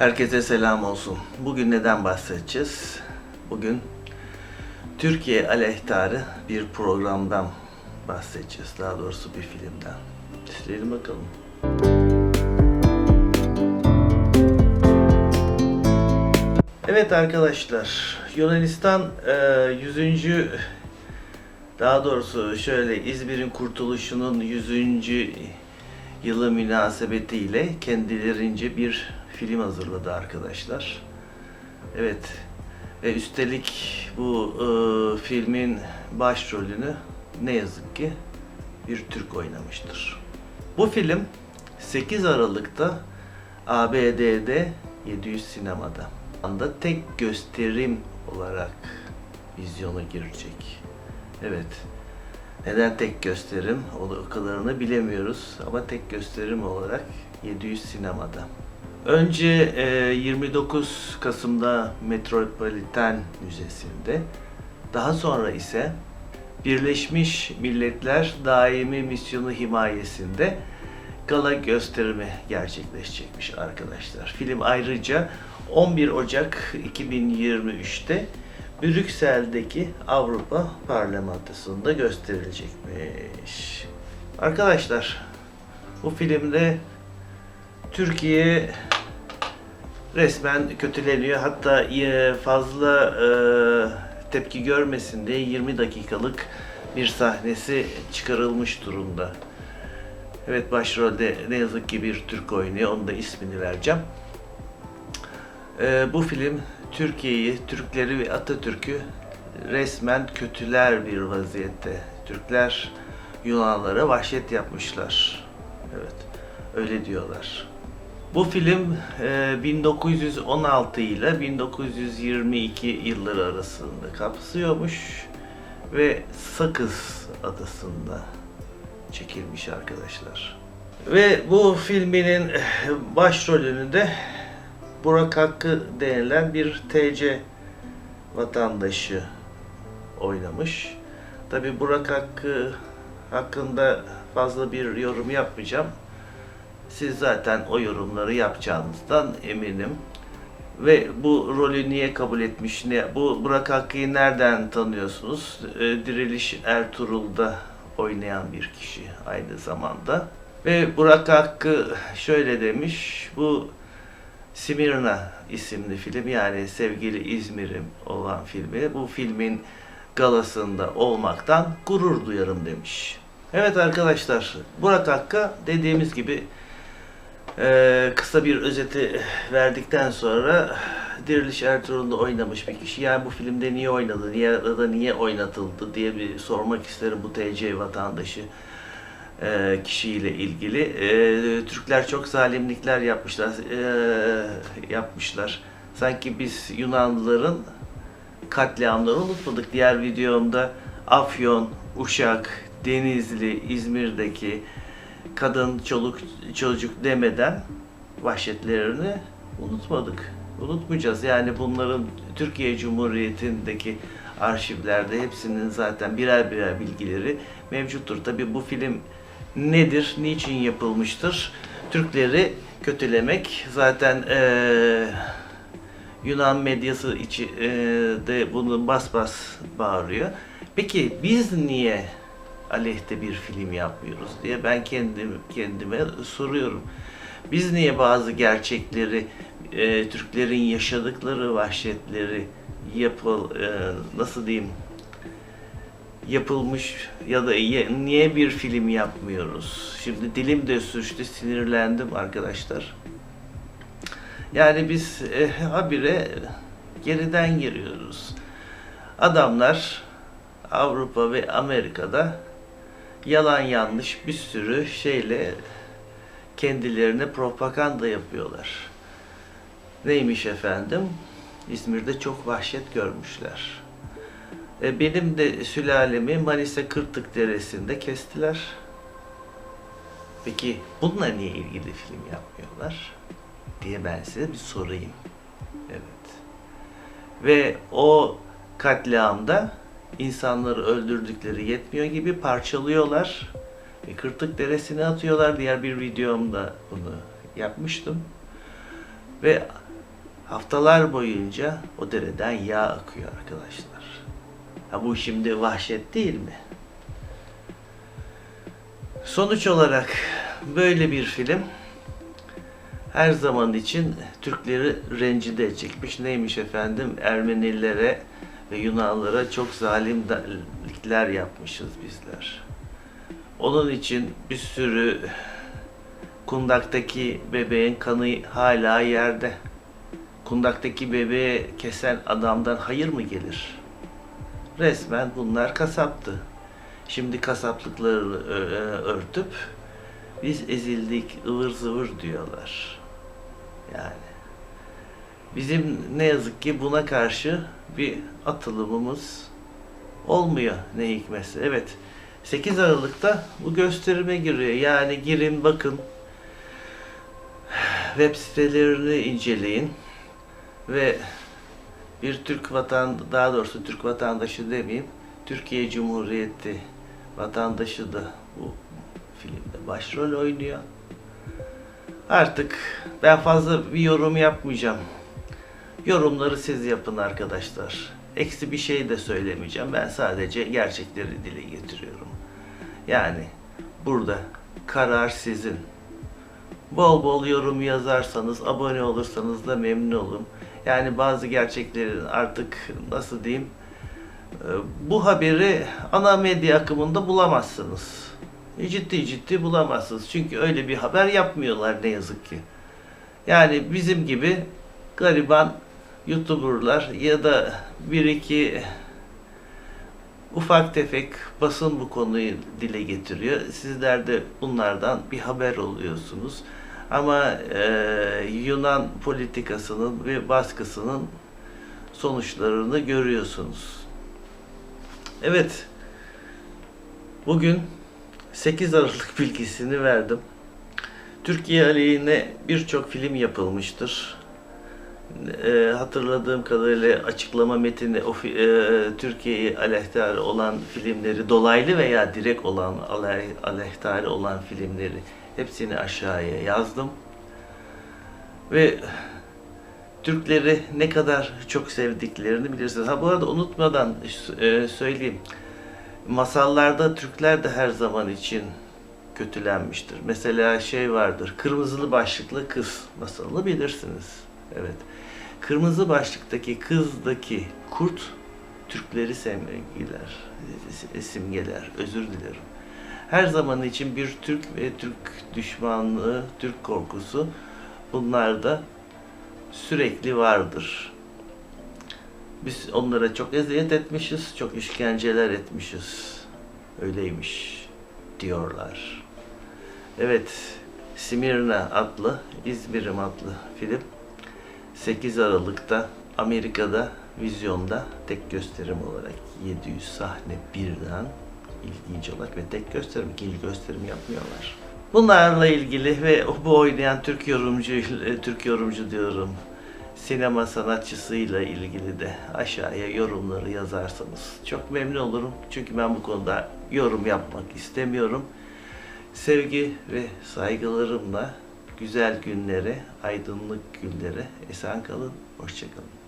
Herkese selam olsun. Bugün neden bahsedeceğiz? Bugün Türkiye aleyhtarı bir programdan bahsedeceğiz. Daha doğrusu bir filmden. İzleyelim bakalım. Evet arkadaşlar, Yunanistan e, 100. daha doğrusu şöyle İzmir'in kurtuluşunun 100. yılı münasebetiyle kendilerince bir film hazırladı arkadaşlar. Evet. Ve üstelik bu e, filmin başrolünü ne yazık ki bir Türk oynamıştır. Bu film 8 Aralık'ta ABD'de 700 sinemada anda tek gösterim olarak vizyona girecek. Evet. Neden tek gösterim? O da o kadarını bilemiyoruz ama tek gösterim olarak 700 sinemada. Önce e, 29 Kasım'da Metropolitan Müzesi'nde, daha sonra ise Birleşmiş Milletler Daimi Misyonu himayesinde gala gösterimi gerçekleşecekmiş arkadaşlar. Film ayrıca 11 Ocak 2023'te Brüksel'deki Avrupa Parlamentosu'nda gösterilecekmiş. Arkadaşlar bu filmde Türkiye resmen kötüleniyor. Hatta e, fazla e, tepki görmesin diye 20 dakikalık bir sahnesi çıkarılmış durumda. Evet başrolde ne yazık ki bir Türk oynuyor. Onun da ismini vereceğim. E, bu film Türkiye'yi, Türkleri ve Atatürk'ü resmen kötüler bir vaziyette. Türkler Yunanlara vahşet yapmışlar. Evet, öyle diyorlar. Bu film e, 1916 ile 1922 yılları arasında kapsıyormuş ve Sakız adasında çekilmiş arkadaşlar. Ve bu filminin başrolünü de Burak Hakkı denilen bir TC vatandaşı oynamış. Tabi Burak Hakkı hakkında fazla bir yorum yapmayacağım. Siz zaten o yorumları yapacağınızdan eminim. Ve bu rolü niye kabul etmiş? Ne, bu Burak Hakkı'yı nereden tanıyorsunuz? Ee, Diriliş Ertuğrul'da oynayan bir kişi aynı zamanda. Ve Burak Hakkı şöyle demiş, bu Simirna isimli film yani sevgili İzmir'im olan filmi bu filmin galasında olmaktan gurur duyarım demiş. Evet arkadaşlar Burak Hakkı dediğimiz gibi e, kısa bir özeti verdikten sonra Diriliş Ertuğrul'da oynamış bir kişi. Yani bu filmde niye oynadı, niye ya da niye oynatıldı diye bir sormak isterim bu TC vatandaşı e, kişiyle ilgili. E, Türkler çok zalimlikler yapmışlar. E, yapmışlar. Sanki biz Yunanlıların katliamlarını unutmadık. Diğer videomda Afyon, Uşak, Denizli, İzmir'deki kadın, çoluk, çocuk demeden vahşetlerini unutmadık. Unutmayacağız. Yani bunların Türkiye Cumhuriyeti'ndeki arşivlerde hepsinin zaten birer birer bilgileri mevcuttur. Tabi bu film nedir, niçin yapılmıştır? Türkleri kötülemek zaten e, Yunan medyası içi e, de bunu bas bas bağırıyor. Peki biz niye aleyhte bir film yapmıyoruz diye ben kendim kendime soruyorum. Biz niye bazı gerçekleri e, Türklerin yaşadıkları vahşetleri yapıl e, nasıl diyeyim yapılmış ya da niye bir film yapmıyoruz? Şimdi dilim de sürçtü, sinirlendim arkadaşlar. Yani biz e, habire geriden giriyoruz. Adamlar Avrupa ve Amerika'da yalan yanlış bir sürü şeyle kendilerine propaganda yapıyorlar. Neymiş efendim? İzmir'de çok vahşet görmüşler. E, benim de sülalemi Manisa Kırtık Deresi'nde kestiler. Peki bununla niye ilgili film yapmıyorlar? diye ben size bir sorayım. Evet. Ve o katliamda insanları öldürdükleri yetmiyor gibi parçalıyorlar. Ve Kırtık Deresi'ne atıyorlar. Diğer bir videomda bunu yapmıştım. Ve Haftalar boyunca o dereden yağ akıyor arkadaşlar. Ha bu şimdi vahşet değil mi? Sonuç olarak böyle bir film her zaman için Türkleri rencide edecekmiş. Neymiş efendim? Ermenilere ve Yunanlara çok zalimlikler yapmışız bizler. Onun için bir sürü kundaktaki bebeğin kanı hala yerde. Kundaktaki bebeği kesen adamdan hayır mı gelir? Resmen bunlar kasaptı. Şimdi kasaplıkları ö- ö- örtüp biz ezildik ıvır zıvır diyorlar. Yani bizim ne yazık ki buna karşı bir atılımımız olmuyor ne hikmetse. Evet 8 Aralık'ta bu gösterime giriyor. Yani girin bakın web sitelerini inceleyin ve bir Türk vatan daha doğrusu Türk vatandaşı demeyeyim Türkiye Cumhuriyeti vatandaşı da bu filmde başrol oynuyor. Artık ben fazla bir yorum yapmayacağım. Yorumları siz yapın arkadaşlar. Eksi bir şey de söylemeyeceğim. Ben sadece gerçekleri dile getiriyorum. Yani burada karar sizin. Bol bol yorum yazarsanız, abone olursanız da memnun olurum. Yani bazı gerçeklerin artık nasıl diyeyim e, bu haberi ana medya akımında bulamazsınız. Ciddi ciddi bulamazsınız. Çünkü öyle bir haber yapmıyorlar ne yazık ki. Yani bizim gibi gariban YouTuber'lar ya da bir iki ufak tefek basın bu konuyu dile getiriyor. Sizler de bunlardan bir haber oluyorsunuz. Ama e, Yunan politikasının ve baskısının sonuçlarını görüyorsunuz. Evet, bugün 8 Aralık bilgisini verdim. Türkiye aleyhine birçok film yapılmıştır. E, hatırladığım kadarıyla açıklama metini o, e, Türkiye'yi aleyhtar olan filmleri dolaylı veya direkt olan aley, aleyhtar olan filmleri hepsini aşağıya yazdım. Ve Türkleri ne kadar çok sevdiklerini bilirsiniz. Ha bu arada unutmadan e, söyleyeyim. Masallarda Türkler de her zaman için kötülenmiştir. Mesela şey vardır. Kırmızılı başlıklı kız masalını bilirsiniz. Evet. Kırmızı başlıktaki kızdaki kurt Türkleri sevgiler, simgeler. Özür dilerim. Her zaman için bir Türk ve Türk düşmanlığı, Türk korkusu bunlarda sürekli vardır. Biz onlara çok eziyet etmişiz, çok işkenceler etmişiz. Öyleymiş diyorlar. Evet, Simirna adlı, İzmir'im adlı film 8 Aralık'ta Amerika'da vizyonda tek gösterim olarak 700 sahne birden ilginç olarak ve tek gösterim, ikili gösterim yapmıyorlar. Bunlarla ilgili ve bu oynayan Türk yorumcu, e, Türk yorumcu diyorum, sinema sanatçısıyla ilgili de aşağıya yorumları yazarsanız çok memnun olurum. Çünkü ben bu konuda yorum yapmak istemiyorum. Sevgi ve saygılarımla güzel günlere, aydınlık günlere esen kalın, hoşçakalın.